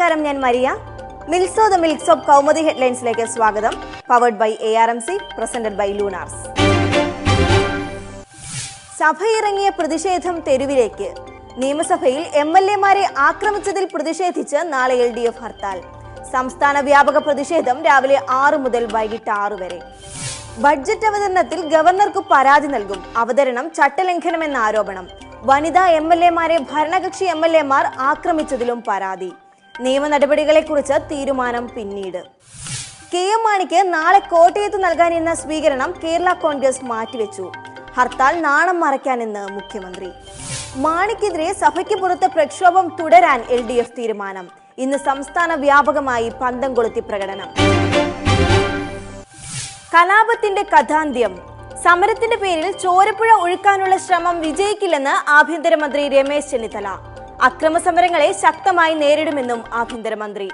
നമസ്കാരം ഞാൻ മരിയ. മിൽസോ ദ മിൽക്സ് ഓഫ് കൗമുദി ഹെഡ്ലൈൻസിലേക്ക് സ്വാഗതം. Powered by A R M C presented by Lunars. സഭയിറങ്ങിയ പ്രതിഷേധം തെരുവിലേക്ക്. നിയമസഭയിൽ എം എൽ എമാരെ ആക്രമിച്ചതിൽ പ്രതിഷേധിച്ച് നാളെ എൽ ഡി എഫ് ഹർത്താൽ. സംസ്ഥാന വ്യാപക പ്രതിഷേധം രാവിലെ ആറ് മുതൽ വൈകിട്ട് ആറ് വരെ. ബഡ്ജറ്റ് അവതരണത്തിൽ ഗവർണർക്ക് പരാതി നൽകും. അവതരണം ചട്ടലംഘനമെന്ന ആരോപണം. വനിതാ എം എൽ എമാരെ ഭരണകക്ഷി എം എൽ എമാർ ആക്രമിച്ചതിലും പരാതി. നിയമ നടപടികളെക്കുറിച്ച് തീരുമാനം പിന്നീട്. കെ എം മാണിക്ക് നാളെ കോട്ടയത്ത് നൽകാനിരുന്ന സ്വീകരണം കേരള കോൺഗ്രസ് മാറ്റിവെച്ചു. ഹർത്താൽ നാണം മറയ്ക്കാനെന്ന് മുഖ്യമന്ത്രി. മാണിക്കെതിരെ സഭയ്ക്ക് പുറത്ത് പ്രക്ഷോഭം തുടരാൻ എൽ ഡി എഫ് തീരുമാനം. ഇന്ന് സംസ്ഥാന വ്യാപകമായി പന്തം കൊളുത്തി പ്രകടനം. കലാപത്തിന്റെ കഥാന്ത്യം. സമരത്തിന്റെ പേരിൽ ചോരപ്പുഴ ഒഴുക്കാനുള്ള ശ്രമം വിജയിക്കില്ലെന്ന് ആഭ്യന്തരമന്ത്രി രമേശ് ചെന്നിത്തല. അക്രമ സമരങ്ങളെ ശക്തമായി നേരിടുമെന്നും ആഭ്യന്തരമന്ത്രി.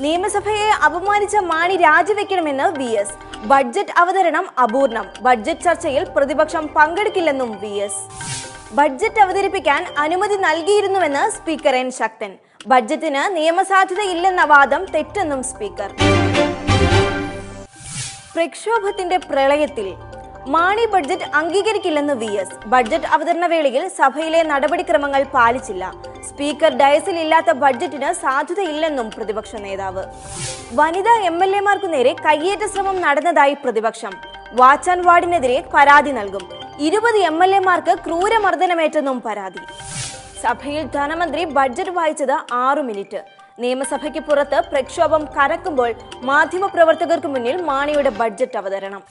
നിയമസഭയെ അപമാനിച്ച മാണി രാജിവെക്കണമെന്ന് വി എസ്. ബഡ്ജറ്റ് അവതരണം അപൂർണം. ബഡ്ജറ്റ് ചർച്ചയിൽ പ്രതിപക്ഷം പങ്കെടുക്കില്ലെന്നും വി എസ്. ബഡ്ജറ്റ് അവതരിപ്പിക്കാൻ അനുമതി നൽകിയിരുന്നുവെന്ന് സ്പീക്കർ എൻ. ശക്തൻ. ബഡ്ജറ്റിന് നിയമസാധ്യതയില്ലെന്ന വാദം തെറ്റെന്നും സ്പീക്കർ. പ്രക്ഷോഭത്തിന്റെ പ്രളയത്തിൽ മാണി ബഡ്ജറ്റ് അംഗീകരിക്കില്ലെന്ന് വി എസ്. ബഡ്ജറ്റ് അവതരണ വേളയിൽ സഭയിലെ നടപടിക്രമങ്ങൾ പാലിച്ചില്ല. സ്പീക്കർ ഡയസിൽ ഇല്ലാത്ത ബഡ്ജറ്റിന് സാധ്യതയില്ലെന്നും പ്രതിപക്ഷ നേതാവ്. വനിതാ എം എൽ എമാർക്കു നേരെ കയ്യേറ്റ ശ്രമം നടന്നതായി പ്രതിപക്ഷം. വാച്ച് ആൻഡ് വാർഡിനെതിരെ പരാതി നൽകും. ഇരുപത് എം എൽ എമാർക്ക് ക്രൂരമർദ്ദനമേറ്റെന്നും പരാതി. സഭയിൽ ധനമന്ത്രി ബഡ്ജറ്റ് വായിച്ചത് ആറു മിനിറ്റ്. നിയമസഭയ്ക്ക് പുറത്ത് പ്രക്ഷോഭം കരക്കുമ്പോൾ മാധ്യമപ്രവർത്തകർക്ക് മുന്നിൽ മാണിയുടെ ബഡ്ജറ്റ് അവതരണം.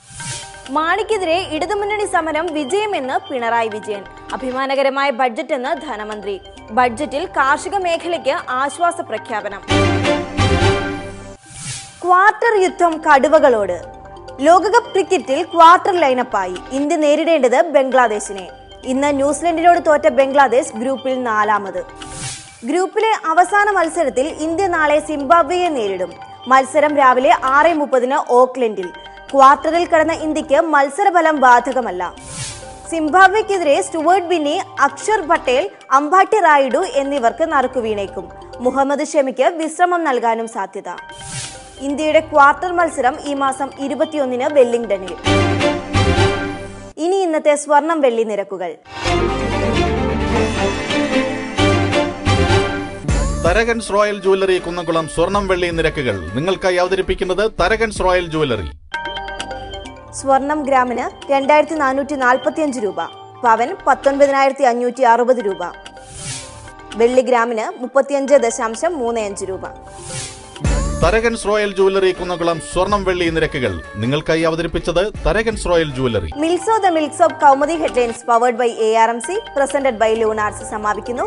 മാണിക്കെതിരെ ഇടതുമുന്നണി സമരം വിജയമെന്ന് പിണറായി വിജയൻ. അഭിമാനകരമായ ബഡ്ജറ്റ് എന്ന് ധനമന്ത്രി. ബഡ്ജറ്റിൽ കാർഷിക മേഖലയ്ക്ക് ആശ്വാസ പ്രഖ്യാപനം. ക്വാർട്ടർ യുദ്ധം കടുവകളോട്. ലോകകപ്പ് ക്രിക്കറ്റിൽ ക്വാർട്ടർ ലൈനപ്പായി. ഇന്ത്യ നേരിടേണ്ടത് ബംഗ്ലാദേശിനെ. ഇന്ന് ന്യൂസിലൻഡിനോട് തോറ്റ ബംഗ്ലാദേശ് ഗ്രൂപ്പിൽ നാലാമത്. ഗ്രൂപ്പിലെ അവസാന മത്സരത്തിൽ ഇന്ത്യ നാളെ സിംബാബ്വെയെ നേരിടും. മത്സരം രാവിലെ ആറ് മുപ്പതിന് ഓക്ലൻഡിൽ. ക്വാർട്ടറിൽ കടന്ന ഇന്ത്യയ്ക്ക് മത്സരഫലം ബാധകമല്ല. സിംബാബ്വെക്കെതിരെ സ്റ്റുവേർട്ട് ബിന്നി അക്ഷർ പട്ടേൽ അംബാട്ടി റായിഡു എന്നിവർക്ക് നറുക്കുവീണേക്കും മുഹമ്മദ് ഷമിക്ക് വിശ്രമം നൽകാനും സാധ്യത. ഇന്ത്യയുടെ ക്വാർട്ടർ മത്സരം ഈ മാസം ഇരുപത്തിയൊന്നിന് വെല്ലിംഗ്ടണിൽ. ഇനി ഇന്നത്തെ സ്വർണം വെള്ളി നിരക്കുകൾ. തരകൻസ് റോയൽ ജുവല്ലറി കുന്നംകുളം സ്വർണം വെള്ളി നിരക്കുകൾ നിങ്ങൾക്കായി അവതരിപ്പിക്കുന്നത് തരകൻസ് റോയൽ ജുവല്ലറി. സ്വർണം ഗ്രാമിന് രണ്ടായിരത്തി നാനൂറ്റി നാൽപ്പത്തി അഞ്ച് രൂപ പവൻ പത്തൊൻപതിനായിരത്തി അഞ്ഞൂറ്റി അറുപത് രൂപ. വെള്ളി ഗ്രാമിന് മുപ്പത്തിയഞ്ച് ദശാംശം മൂന്ന് അഞ്ച് രൂപ. തരകൻസ് റോയൽ ജുവല്ലറി കുന്നകുളം സ്വർണം വെള്ളി നിരക്കുകൾ നിങ്ങൾക്കായി അവതരിപ്പിച്ചത് തരകൻസ് റോയൽ ജുവല്ലറി. മിൽസോ the mills of Kaumudi headlines powered by A R M C presented by Lunars സമാപിക്കുന്നു.